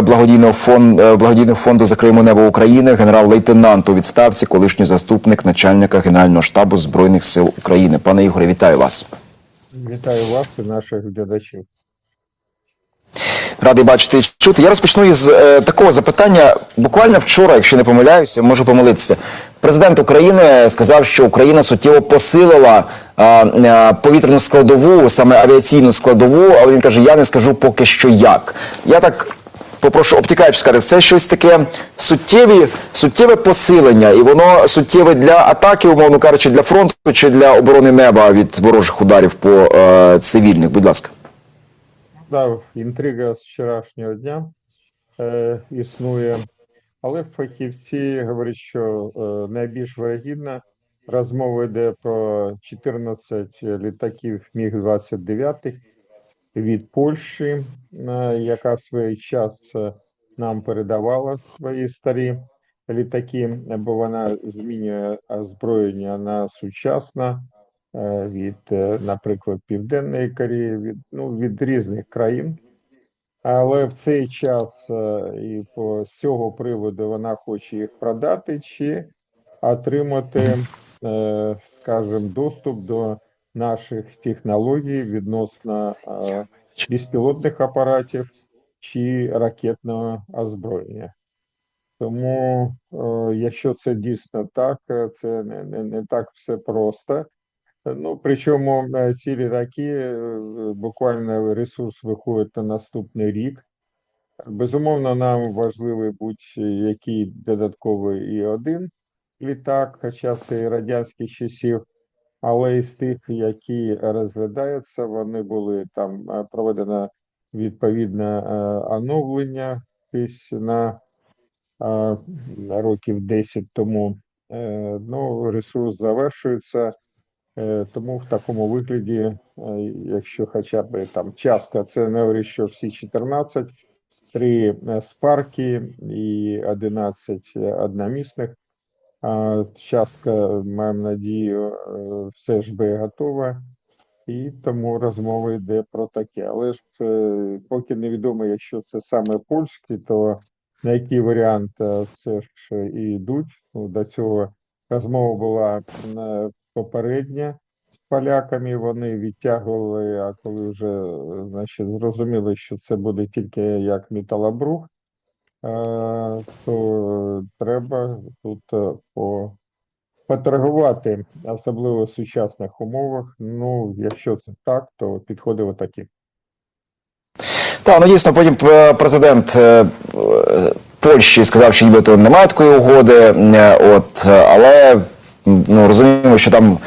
е, благодійного фонду благодійного фонду Закриємо небо України, генерал-лейтенант у відставці, колишній заступник начальника генерального штабу збройних сил України. Пане Ігоре, вітаю вас. Вітаю вас і наших глядачів. Радий бачити і чути. Я розпочну із е, такого запитання. Буквально вчора, якщо не помиляюся, можу помилитися. Президент України сказав, що Україна суттєво посилила е, е, повітряну складову, саме авіаційну складову, але він каже: я не скажу поки що як. Я так попрошу обтікаючи сказати, це щось таке суттєві, суттєве посилення, і воно суттєве для атаки, умовно кажучи, для фронту чи для оборони неба від ворожих ударів по е, цивільних. Будь ласка. Да, інтрига з вчорашнього дня е, існує, але фахівці говорять, що е, найбільш вирогідна розмова йде про 14 літаків Міг-29 від Польщі, е, яка в свій час е, нам передавала свої старі літаки, бо вона змінює озброєння на сучасне е, від, наприклад, Південної Кореї, від, ну, від різних країн. Але в цей час і по з цього приводу вона хоче їх продати чи отримати, скажімо, доступ до наших технологій відносно безпілотних апаратів чи ракетного озброєння. Тому, е, якщо це дійсно так, е, це не, не, не так все просто. Ну, причому е, ці літаки, е, буквально ресурс виходить на наступний рік. Безумовно, нам важливий будь-який додатковий і один літак, хоча це і радянських часів, але із тих, які розглядаються, вони були там е, проведено відповідне е, оновлення десь на е, років 10 тому. Ну, ресурс завершується. Тому в такому вигляді, якщо хоча б там частка, це не говорить, що всі 14, три е, спарки і 11 одномісних. А частка, маємо надію, е, все ж би готова, і тому розмова йде про таке. Але ж це поки невідомо, якщо це саме польський, то на який варіант е, все ж і йдуть. Ну, до цього розмова була е, попередня з поляками. Вони відтягували, а коли вже е, значить, зрозуміли, що це буде тільки як металобрух, е, то треба тут е, по поторгувати, особливо в сучасних умовах. Ну, якщо це так, то підходи отакі. Так, ну дійсно, потім е, президент е, е, Польщі сказав, що нібито немає такої угоди, е, от, е, але ну, розуміємо, що там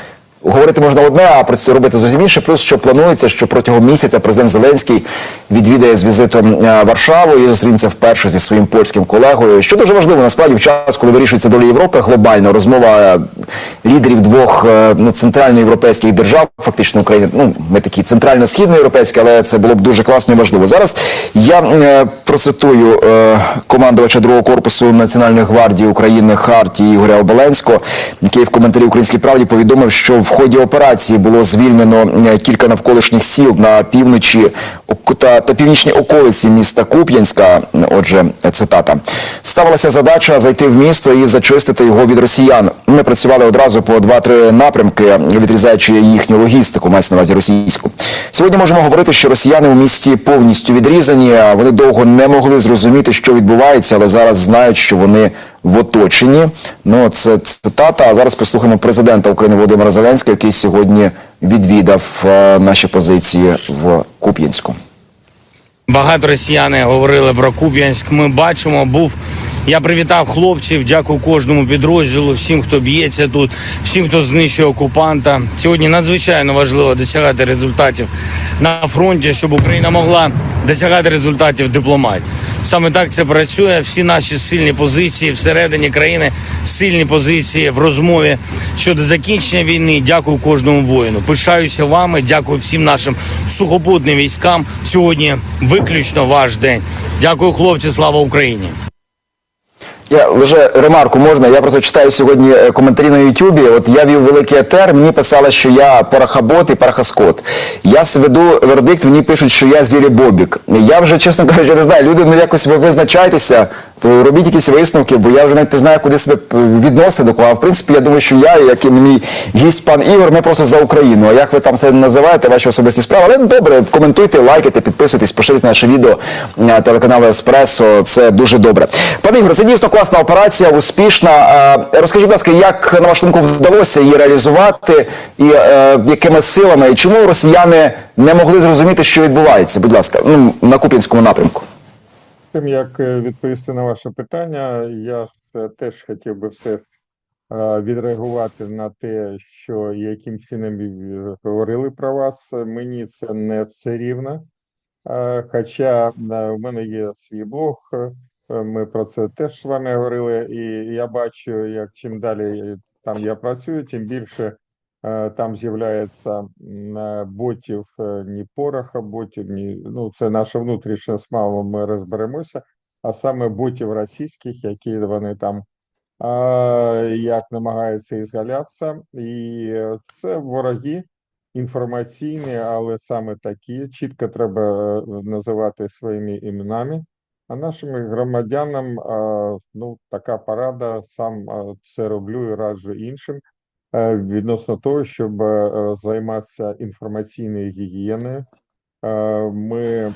говорити можна одне, а при цьому робити зовсім інше. Плюс, що планується, що протягом місяця президент Зеленський відвідає з візитом е, Варшаву і зустрінеться вперше зі своїм польським колегою. Що дуже важливо насправді в час, коли вирішується доля Європи глобально, розмова е, лідерів двох ну, центральноєвропейських держав, фактично України. Ну ми такі центрально-східноєвропейські, але це було б дуже класно і важливо. Зараз я е, процитую е, командувача другого корпусу Національної гвардії України Харті Ігоря Оболенського, який в коментарі Українській правді повідомив, що в ході операції було звільнено е, кілька навколишніх сіл на півночі та, та північній околиці міста Куп'янська. Отже, цитата ставилася задача зайти в місто і зачистити його від росіян. Ми працювали одразу по два-три напрямки, відрізаючи їхню логістику, мається на увазі російську. Сьогодні можемо говорити, що росіяни у місті повністю відрізані. Вони довго не могли зрозуміти, що відбувається, але зараз знають, що вони в оточенні. Ну це цитата. А зараз послухаємо президента України Володимира Зеленського, який сьогодні відвідав е, наші позиції в Куп'янську. Багато росіяни говорили про Куп'янськ. Ми бачимо, був. Я привітав хлопців. Дякую кожному підрозділу, всім, хто б'ється тут, всім, хто знищує окупанта. Сьогодні надзвичайно важливо досягати результатів на фронті, щоб Україна могла досягати результатів дипломатії. Саме так це працює. Всі наші сильні позиції всередині країни, сильні позиції в розмові щодо закінчення війни. Дякую кожному воїну. Пишаюся вами. Дякую всім нашим сухопутним військам. Сьогодні виключно ваш день. Дякую, хлопці. Слава Україні. Я лише ремарку можна. Я просто читаю сьогодні е, коментарі на Ютубі. От я вів великий етер, мені писали, що я парахабот і парахаскот. Я сведу вердикт, мені пишуть, що я зірі Бобік. Я вже, чесно кажучи, не знаю, люди, ну якось ви визначайтеся, то робіть якісь висновки, бо я вже навіть не знаю, куди себе е, відносити до кого. А в принципі, я думаю, що я, як і мій гість пан Ігор, ми просто за Україну. А як ви там себе називаєте, ваші особисті справи. Але ну, добре, коментуйте, лайкайте, підписуйтесь, поширюйте наше відео на телеканалу Еспресо. Це дуже добре. Пане Ігор, це дійсно класна операція, успішна. Е, Розкажіть, будь ласка, як на вашу думку вдалося її реалізувати, і е, якими силами, і чому росіяни не могли зрозуміти, що відбувається? Будь ласка, ну на Куп'янському напрямку. Тим як е, відповісти на ваше питання, я е, теж хотів би все е, відреагувати на те, що яким чином говорили про вас. Мені це не все рівно. Е, Хоча е, у мене є свій блог, е, ми про це теж з вами говорили, і я бачу, як чим далі там я працюю, тим більше е, там з'являється е, ботів, е, ні пороха ботів, ні ну це наша внутрішня смава. Ми розберемося. А саме ботів російських, які вони там як намагаються ізгалятися, і е, це вороги інформаційні, але саме такі чітко треба е, називати своїми іменами. А нашим громадянам ну така порада, сам це роблю і раджу іншим е, відносно того, щоб е, займатися інформаційною гігієною. Е, Ми е,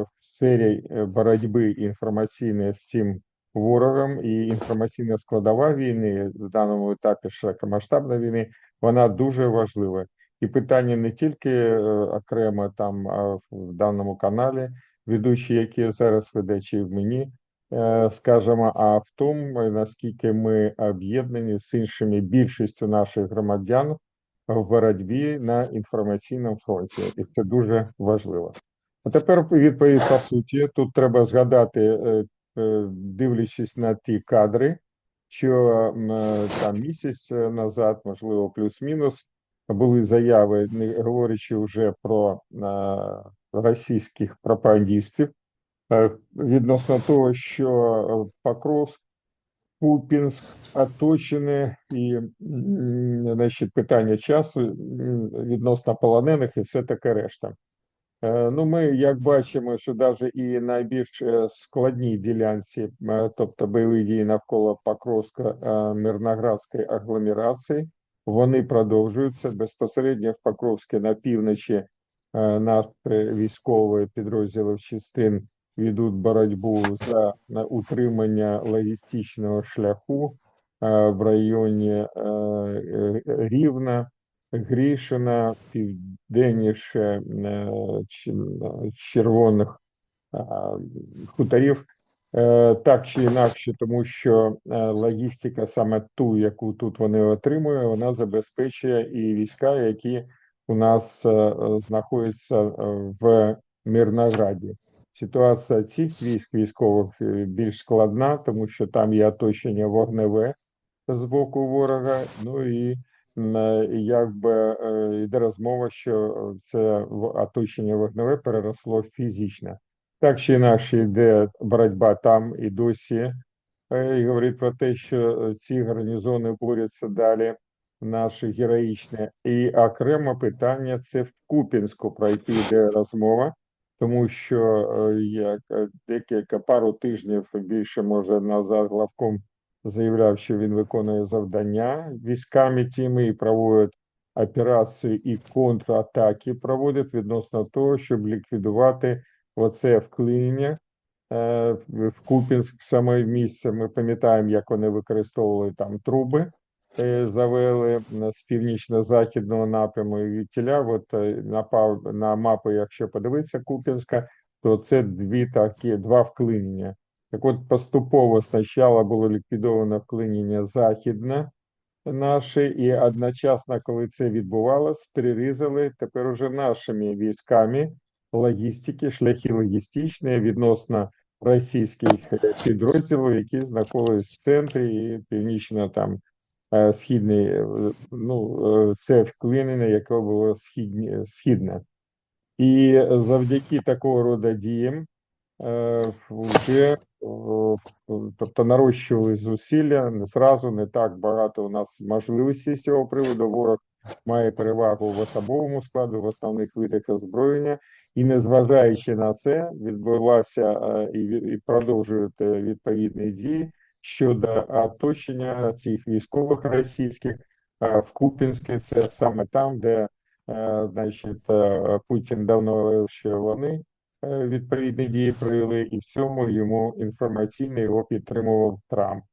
в сфері е, боротьби інформаційної з цим ворогом і інформаційна складова війни в даному етапі широкомасштабної війни, вона дуже важлива. І питання не тільки е, окремо там в даному каналі, ведучі, які зараз веде, чи в мені, е, скажімо, а в тому, е, наскільки ми об'єднані з іншими більшістю наших громадян в боротьбі на інформаційному фронті, і це дуже важливо. А тепер відповідь по суті. Тут треба згадати, е, е, дивлячись на ті кадри, що е, там місяць е, назад, можливо, плюс-мінус, були заяви, не говорячи вже про е, російських пропагандистів, е, відносно того, що е, Покровськ Купінськ оточені і значить, питання часу відносно полонених і все таке решта. Е, Ну, ми як бачимо, що навіть і найбільш е, складній ділянці, е, тобто бойові дії навколо Покровська е, Мирноградської агломерації, вони продовжуються безпосередньо в Покровське на півночі. е, Наші військові підрозділи частин ведуть боротьбу за утримання логістичного шляху е, в районі е, Рівна, Грішина, південніше е, червоних хуторів. Так чи інакше, тому що логістика, саме ту, яку тут вони отримують, вона забезпечує і війська, які у нас знаходяться в Мирнограді. Ситуація цих військ військових е, більш складна, тому що там є оточення вогневе з боку ворога. Ну і е, якби е, йде розмова, що це оточення вогневе переросло в фізичне. Так чи інакше йде боротьба там і досі. І говорить про те, що ці гарнізони борються далі наші героїчні. І окремо питання це в Купінську, про яке йде розмова тому що е, як е, декілька пару тижнів більше може назад главком заявляв, що він виконує завдання військами тими і проводить операції і контратаки проводить відносно того, щоб ліквідувати оце вклинення е, в Купінськ саме місце. Ми пам'ятаємо, як вони використовували там труби завели м, з північно-західного напряму і відтіля. От е, напав на мапу, якщо подивитися Куп'янська, то це дві такі два вклинення. Так от поступово спочатку було ліквідовано вклинення західне наше, і одночасно, коли це відбувалося, перерізали тепер уже нашими військами логістики, шляхи логістичні відносно російських е, підрозділів, які знаходились в центрі і північно там е, східний, е, ну, е, це вклинення, яке було східні, східне. І завдяки такого роду діям е, вже е, тобто нарощували зусилля не зразу, не так багато у нас можливостей з цього приводу. Ворог має перевагу в особовому складу, в основних видах озброєння, і незважаючи на це, відбулася е, і, і продовжують е, відповідні дії щодо оточення цих військових російських е, в Купінське. Це саме там, де е, значить, е, Путін давно говорив, що вони відповідні дії провели, і в цьому йому інформаційно його підтримував Трамп.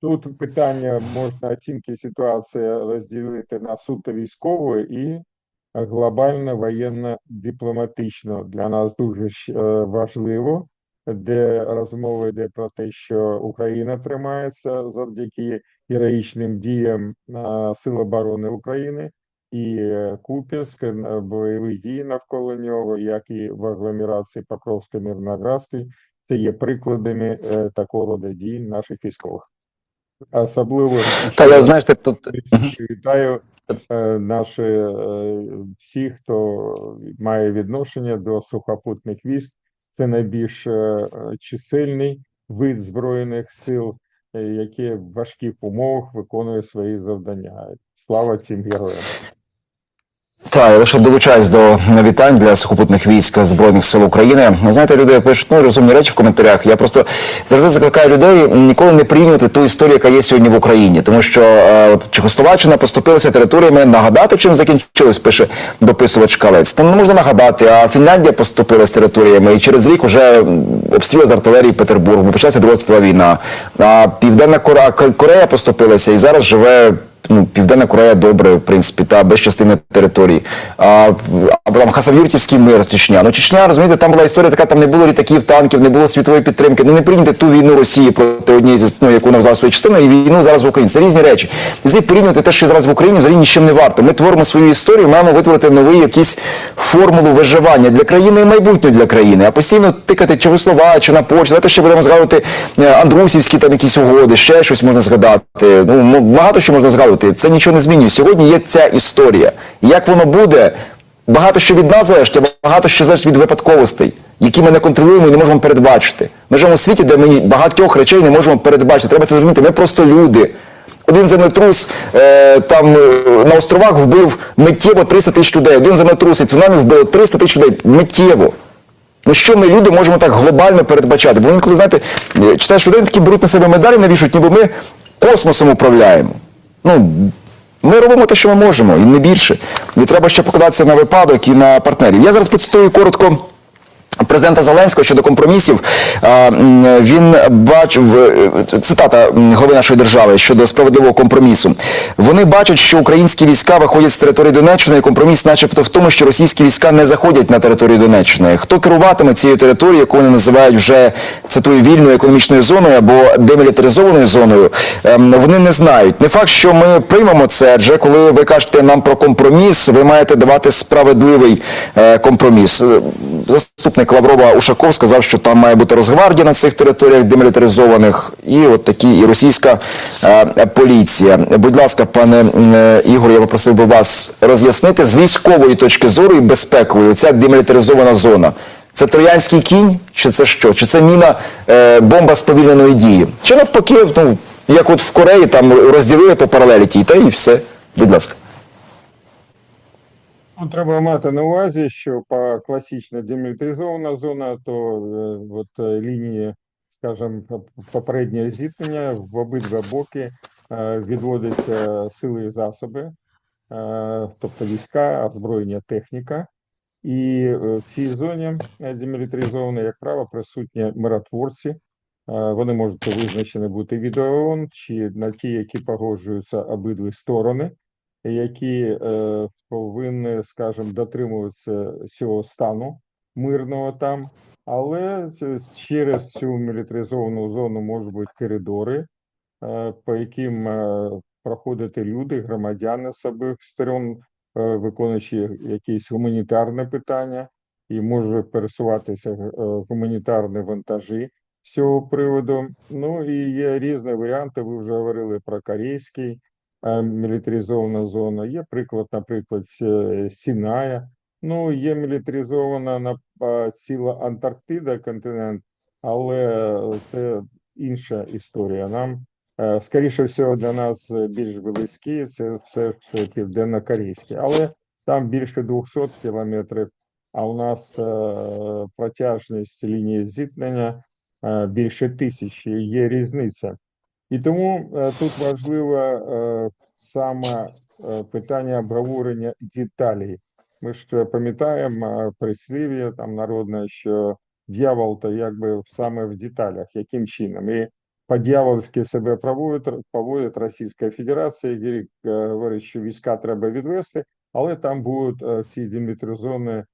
Тут питання можна оцінки ситуації розділити на суто військову і глобально воєнно-дипломатично. Для нас дуже важливо, де розмова йде про те, що Україна тримається завдяки героїчним діям Сил оборони України і е, Куп'янськ, е, бойові дії навколо нього, як і в агломерації Покровська Мирноградський, це є прикладами е, такого роду дій наших військових. Особливо Та я знаєш, тут вітаю наші всі, хто має відношення до сухопутних військ. Це найбільш е, е, чисельний вид збройних сил, який в важких умовах виконує свої завдання. Слава цим героям! Та, я лише долучаюсь до вітань для сухопутних військ Збройних сил України. Знаєте, люди пишуть ну, розумні речі в коментарях. Я просто завжди закликаю людей ніколи не прийняти ту історію, яка є сьогодні в Україні. Тому що е, от Чехословаччина поступилася територіями нагадати, чим закінчилось, пише дописувач Калець. Там не можна нагадати, а Фінляндія поступилась територіями, і через рік вже обстріли з артилерії Петербургу, почалася Друга війна. А Південна Корея поступилася і зараз живе ну, Південна Корея добре, в принципі, та без частини території. А, там Хасавюртівський мир, Чечня. Ну, Чечня, розумієте, там була історія така, там не було літаків, танків, не було світової підтримки. Ну, не прийняти ту війну Росії проти однієї з ну, яку назвав своєю частиною, і війну зараз в Україні. Це різні речі. І порівнювати те, що зараз в Україні, взагалі нічим не варто. Ми творимо свою історію, маємо витворити новий якийсь формулу виживання для країни і майбутнього для країни. А постійно тикати Чехословаччина, Польща, давайте ще будемо згадувати е, Андрусівські там якісь угоди, ще щось можна згадати. Ну, багато що можна згадувати. Це нічого не змінює. Сьогодні є ця історія. Як воно буде, багато що від нас залежить, а багато що залежить від випадковостей, які ми не контролюємо і не можемо передбачити. Ми живемо у світі, де ми багатьох речей не можемо передбачити. Треба це зрозуміти. Ми просто люди. Один землетрус е, там е, на островах вбив миттєво 300 тисяч людей. Один землетрус і цунамі вбило 300 тисяч людей миттєво. Ну що ми, люди, можемо так глобально передбачати? Бо інколи, знаєте, е, читаєш людей, такі беруть на себе медалі, навішують, ніби ми космосом управляємо. Ну, ми робимо те, що ми можемо, і не більше. І треба ще покладатися на випадок і на партнерів. Я зараз процитую коротко. Президента Зеленського щодо компромісів він бачив е, цитата голови нашої держави щодо справедливого компромісу. Вони бачать, що українські війська виходять з території Донеччини. і Компроміс, начебто, в тому, що російські війська не заходять на територію Донеччини. Хто керуватиме цією територією, яку вони називають вже цитую вільною економічною зоною або демілітаризованою зоною? ем, Вони не знають. Не факт, що ми приймемо це, адже коли ви кажете нам про компроміс, ви маєте давати справедливий е, компроміс. Е, Заступник Лаврова Ушаков сказав, що там має бути Росгвардія на цих територіях демілітаризованих, і от такі і російська е, поліція. Будь ласка, пане е, Ігор, я попросив би вас роз'яснити з військової точки зору і безпекової ця демілітаризована зона. Це троянський кінь, чи це що? Чи це міна е, бомба сповільненої дії? Чи навпаки, ну як от в Кореї там розділили по паралелі тій, та і все. Будь ласка. Ну, треба мати на увазі, що по класична демілітаризована зона, то е, от е, лінії, скажімо, попереднього зіткнення в обидва боки е, відводяться сили і засоби, тобто війська, озброєння, техніка. І в цій зоні демілітаризованій, як правило, присутні миротворці. Вони можуть визначені бути від ООН чи на ті, які погоджуються обидві сторони які е, повинні, скажімо, дотримуватися цього стану мирного там, але через цю мілітаризовану зону можуть бути коридори, е, по яким е, проходити люди, громадяни з обох сторон, е, виконуючи якісь гуманітарне питання, і можуть пересуватися е, гуманітарні вантажі з цього приводу. Ну і є різні варіанти. Ви вже говорили про корейський мілітаризована зона. Є приклад, наприклад, Сіная. Ну, є мілітаризована на ціла Антарктида, континент, але це інша історія. Нам скоріше всього для нас більш близькі це все південно-корейські, але там більше 200 кілометрів. А у нас протяжність лінії зіткнення більше тисячі. Є різниця. І тому е, тут важливо е, саме е, питання обговорення деталей. Ми ж пам'ятаємо прислів'я там народне, що дьявол то якби саме в деталях, яким чином. І по-дьявольськи себе проводить, поводить Російська Федерація, е, говорить, що війська треба відвести, але там будуть всі демілітаризовані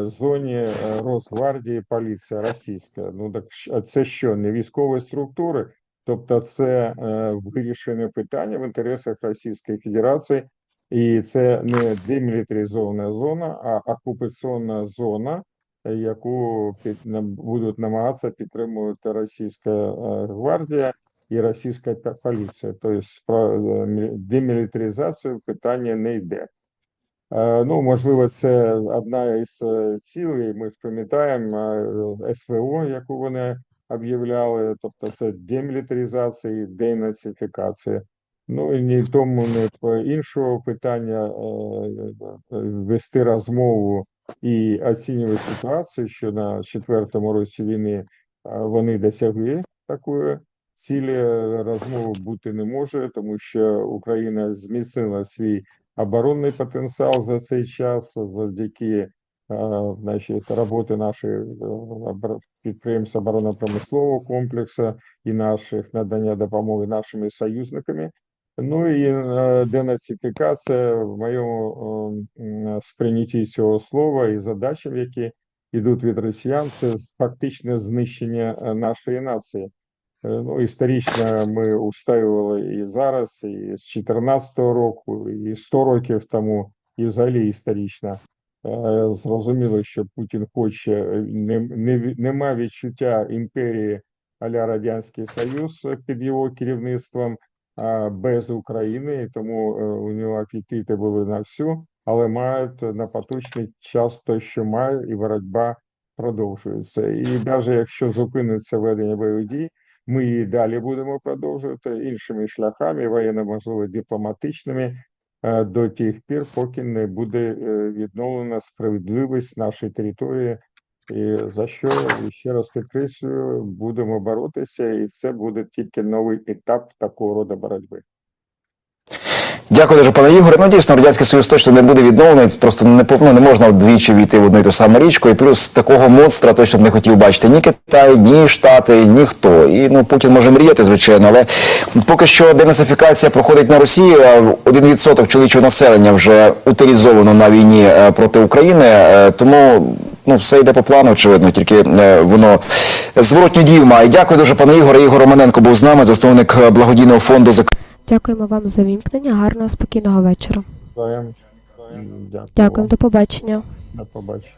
зоні Росгвардії, поліція російська. Ну так це що, не військові структури? Тобто це е, вирішене питання в інтересах Російської Федерації, і це не демілітаризована зона, а окупаційна зона, яку під, будуть намагатися підтримувати Російська е, гвардія і Російська поліція. Тобто про е, демілітаризацію питання не йде. Ну, можливо, це одна із цілей. Ми пам'ятаємо СВО, яку вони об'являли, тобто це демілітаризація і денацифікація. Ну і ні тому, не по іншого питання е, е, вести розмову і оцінювати ситуацію, що на четвертому році війни е, вони досягли такої цілі. Розмови бути не може, тому що Україна зміцнила свій оборонний потенціал за цей час завдяки е, значить, роботи наших е, підприємств оборонно-промислового комплексу і наших надання допомоги нашими союзниками. Ну і е, денацифікація в моєму сприйнятті цього слова і задачам, які йдуть від росіян, це фактичне знищення нашої нації. Ну, історично ми устаювали і зараз, і з 14-го року, і 100 років тому, і взагалі історично. Е, Зрозуміло, що Путін хоче, е, не, не, нема відчуття імперії а-ля Радянський Союз під його керівництвом без України, тому е, у нього апетити були на всю, але мають на поточний час те, що має, і боротьба продовжується. І навіть якщо зупиниться ведення бойових дій, ми і далі будемо продовжувати іншими шляхами, воєнно, можливо, дипломатичними, до тих пір, поки не буде е, відновлена справедливість нашої території, і за що ще раз підкреслюю, будемо боротися, і це буде тільки новий етап такого роду боротьби. Дякую дуже, пане Ігоре. Ну дійсно, радянський союз точно не буде відновлений. Просто не ну, не можна вдвічі війти в одну і ту саму річку. І плюс такого монстра точно б не хотів бачити ні Китай, ні Штати, ніхто. І ну Путін може мріяти, звичайно, але поки що денацифікація проходить на Росії. Один відсоток чоловічого населення вже утилізовано на війні е, проти України. Е, Тому ну все йде по плану, очевидно, тільки е, воно зворотню дію має. Дякую дуже, пане Ігоре. Ігор Романенко був з нами, засновник благодійного фонду за Дякуємо вам за вімкнення. Гарного спокійного вечора. Дякую. Дякуємо, до побачення. До побачення.